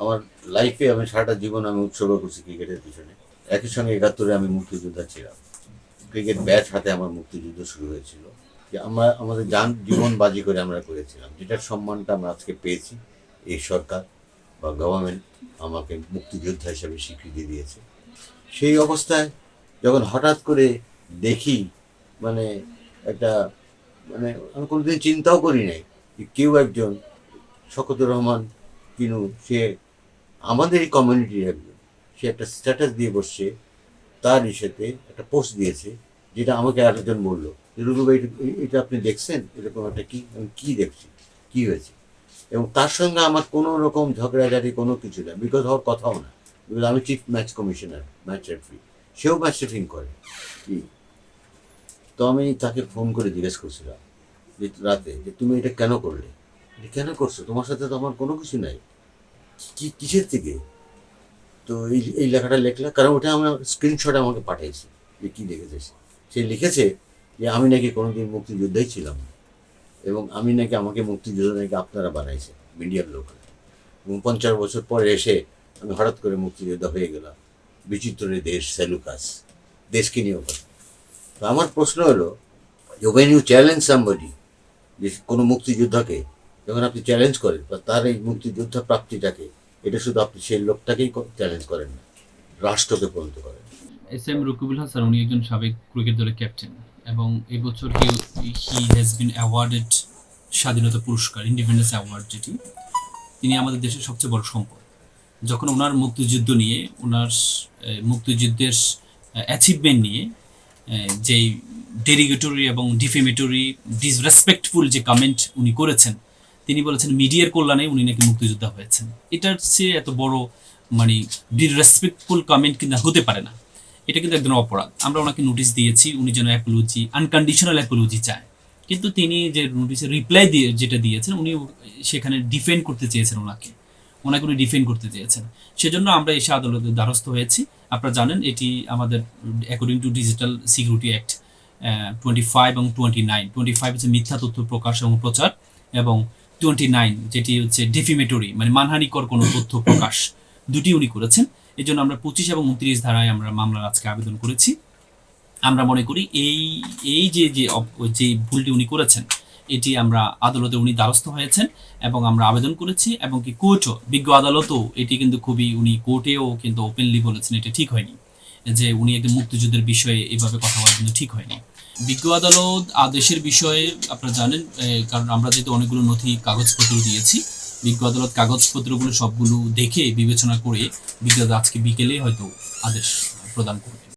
আমার লাইফে আমি সারাটা জীবন আমি উৎসর্গ করছি ক্রিকেটের পিছনে। একই সঙ্গে একাত্তরে আমি মুক্তিযোদ্ধা ছিলাম। ক্রিকেট ব্যাট হাতে আমার মুক্তিযুদ্ধ শুরু হয়েছিল। যে আমরা, আমাদের যান জীবন বাজি করে আমরা করেছিলাম। যেটার সম্মানটা আমরা আজকে পেয়েছি, এই সরকার বা গভর্নমেন্ট আমাকে মুক্তিযোদ্ধা হিসাবে স্বীকৃতি দিয়েছে। সেই অবস্থায় যখন হঠাৎ করে দেখি মানে একটা মানে আমি কোনোদিন চিন্তাও করি নাই যে কেউ একজন শকতুর রহমান কিনু, সে আমাদেরই কমিউনিটির একজন, সে একটা স্ট্যাটাস দিয়ে বসছে, তার ইসেতে একটা পোস্ট দিয়েছে, যেটা আমাকে আরেকজন বলল রুবু ভাই, এটা- আপনি দেখছেন? এরকম একটা কি, আমি কী দেখছি? কী হয়েছে? এবং তার সঙ্গে আমার কোনো রকম ঝগড়াঝাটি, কোনো কিছু না বিকজ হওয়ার কথাও না। বিকজ আমি chief match commissioner match referee সেও ম্যাচ রেফিং করে। কি? তো আমি তাকে ফোন করে জিজ্ঞেস করছিলাম, যে রাতে, যে তুমি এটা কেন করলে? কেন করছ? তোমার সাথে তো আমার কোনো কিছু নাই। কিসের থেকে? তো এই এই লেখাটা লেখলা, কারণ ওটা আমার স্ক্রিনশট আমাকে পাঠিয়েছে যে কী লিখেছে সে। লিখেছে যে আমি নাকি কোনোদিন মুক্তিযোদ্ধাই ছিলাম এবং আমি নাকি আমাকে মুক্তিযোদ্ধা নাকি আপনারা বানাইছে মিডিয়ার লোকরা এবং পঞ্চাশ বছর পরে এসে আমি হঠাৎ করে মুক্তিযোদ্ধা হয়ে গেলাম। বিচিত্রের দেশ, সেলুকাস। দেশকে নিয়েও কথা তো আমার প্রশ্ন হলো যে ওয়েন ইউ চ্যালেঞ্জ সামবডি যে কোনো মুক্তিযোদ্ধাকে যখন আপনি চ্যালেঞ্জ করেন, বা তার এই মুক্তিযোদ্ধা প্রাপ্তিটাকে এটা শুধু আপনি সেই লোকটাকেই চ্যালেঞ্জ করেন না, রাষ্ট্রকে পরিণত করেন। এস এম রকিবুল হাসান, উনি একজন সাবেক ক্রিকেট দলের ক্যাপ্টেন এবং এবছর হি হি হ্যাজ বিন অ্যাওয়ার্ডেড স্বাধীনতা পুরস্কার ইন্ডিপেন্ডেন্স অ্যাওয়ার্ড যেটি। তিনি আমাদের দেশের সবচেয়ে বড় সম্পদ। যখন ওনার মুক্তিযুদ্ধ নিয়ে, ওনার মুক্তিযুদ্ধের অ্যাচিভমেন্ট নিয়ে যেই ডেরিগেটরি এবং ডিফেমেটরি ডিসরেসপেক্টফুল যে কমেন্ট উনি করেছেন তিনি বলেছেন, মিডিয়ার কল্যাণে উনি নাকি মুক্তিযোদ্ধা হয়েছেন। এটার চেয়ে এত বড় মানে ডিসরেসপেক্টফুল কমেন্ট কিন্তু হতে পারে না। এটা কিন্তু একদম অপরাধ। আমরা ওনাকে নোটিশ দিয়েছি, উনি যেন অ্যাপোলজি আনকন্ডিশনাল অ্যাপোলজি চায়। কিন্তু তিনি যে নোটিশের রিপ্লাই দিয়ে, যেটা দিয়েছেন, উনি সেখানে ডিফেন্ড করতে চেয়েছেন ওনাকে। ওনাকে উনি ডিফেন্ড করতে চেয়েছেন। সেজন্য আমরা এসে আদালতের দ্বারস্থ হয়েছি। আপনারা জানেন, এটি আমাদের according to digital security act twenty five এবং টোয়েন্টি নাইন টোয়েন্টি ফাইভ হচ্ছে মিথ্যা তথ্য প্রকাশ এবং প্রচার এবং টোয়েন্টি নাইন যেটি হচ্ছে ডেফিমেটরি মানে মানহানিকর কোনো তথ্য প্রকাশ। দুটি উনি করেছেন। এই জন্য আমরা পঁচিশ এবং উনত্রিশ ধারায় আমরা মামলার আজকে আবেদন করেছি। আমরা মনে করি এই এই যে যে যে ভুলটি উনি করেছেন, এটি আমরা আদালতে উনি দ্বারস্থ হয়েছেন এবং আমরা আবেদন করেছি এবং কি কোর্টও, বিজ্ঞ আদালতও এটি কিন্তু খুবই উনি কোর্টেও কিন্তু ওপেনলি বলেছেন, এটা ঠিক হয়নি। যে উনি একদম মুক্তিযুদ্ধের বিষয়ে এভাবে কথা বলা কিন্তু ঠিক হয়নি। বিজ্ঞ আদালত আদেশের বিষয়ে আপনারা জানেন কারণ আমরা যেহেতু অনেকগুলো নথি, কাগজপত্র দিয়েছি, বিজ্ঞ আদালত কাগজপত্রগুলো সবগুলো দেখে বিবেচনা করে বিজ্ঞ আজকে বিকেলে হয়তো আদেশ প্রদান করবে।